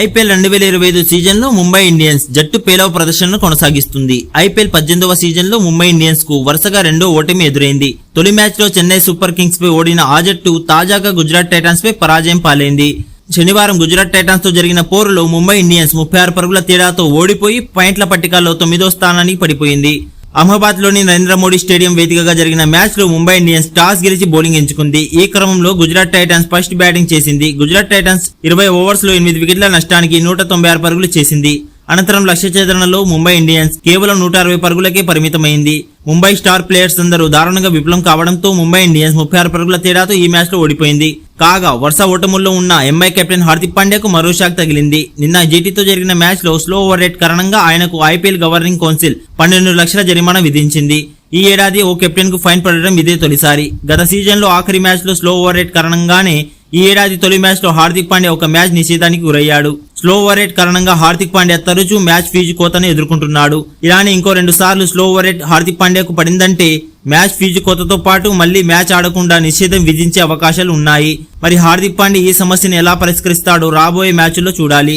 IPL రెండు వేల ఇరవై ఐదు సీజన్లో ముంబై ఇండియన్స్ జట్టు పేలవ ప్రదర్శనను కొనసాగిస్తుంది. ఐపీఎల్ పద్దెనిమిదవ సీజన్లో ముంబై ఇండియన్స్కు వరుసగా రెండో ఓటమి ఎదురైంది. తొలి మ్యాచ్లో చెన్నై సూపర్ కింగ్స్ పై ఓడిన ఆ జట్టు తాజాగా గుజరాత్ టైటాన్స్ పై పరాజయం పాలైంది. శనివారం గుజరాత్ టైటాన్స్తో జరిగిన పోరులో ముంబై ఇండియన్స్ ముప్పై ఆరు పరుగుల తేడాతో ఓడిపోయి పాయింట్ల పట్టికలో తొమ్మిదో స్థానానికి పడిపోయింది. అహ్మదాబాద్లోని నరేంద్ర మోడీ స్టేడియం వేదికగా జరిగిన మ్యాచ్లో ముంబై ఇండియన్స్ టాస్ గెలిచి బౌలింగ్ ఎంచుకుంది. ఈ క్రమంలో గుజరాత్ టైటన్స్ ఫస్ట్ బ్యాటింగ్ చేసింది. గుజరాత్ టైటన్స్ ఇరవై ఓవర్స్లో ఎనిమిది వికెట్ల నష్టానికి నూట తొంభై ఆరు పరుగులు చేసింది. అనంతరం లక్ష్య ఛేదనలో ముంబై ఇండియన్స్ కేవలం నూట అరవై పరుగులకే పరిమితమైంది. ముంబై స్టార్ ప్లేయర్స్ అందరూ దారుణంగా విఫలం కావడంతో ముంబై ఇండియన్స్ ముప్పై ఆరు పరుగుల తేడాతో ఈ మ్యాచ్లో ఓడిపోయింది. కాగా వరుస ఓటముల్లో ఉన్న ఎంఐ కెప్టెన్ హార్దిక్ పాండ్యాకు మరో షాక్ తగిలింది. నిన్న జీటీతో జరిగిన మ్యాచ్లో స్లో ఓవర్ రేట్ కారణంగా ఆయనకు ఐపీఎల్ గవర్నింగ్ కౌన్సిల్ పన్నెండు లక్షల జరిమానా విధించింది. ఈ ఏడాది ఓ కెప్టెన్కు ఫైన్ పడడం ఇదే తొలిసారి. గత సీజన్లో ఆఖరి మ్యాచ్లో స్లో ఓవర్ రేట్ కారణంగానే ఈ ఏడాది తొలి మ్యాచ్లో హార్దిక్ పాండ్యా ఒక మ్యాచ్ నిషేధానికి గురయ్యాడు. స్లో ఓవర్ రేట్ కారణంగా హార్దిక్ పాండ్యా తరచూ మ్యాచ్ ఫీజు కోతను ఎదుర్కొంటున్నాడు. ఇలానే ఇంకో రెండు సార్లు స్లో ఓవర్ రేట్ హార్దిక్ పాండ్యాకు పడిందంటే మ్యాచ్ ఫీజు కోతతో పాటు మళ్ళీ మ్యాచ్ ఆడకుండా నిషేధం విధించే అవకాశాలు ఉన్నాయి. మరి హార్దిక్ పాండ్యా ఈ సమస్యను ఎలా పరిష్కరిస్తాడో రాబోయే మ్యాచ్ల్లో చూడాలి.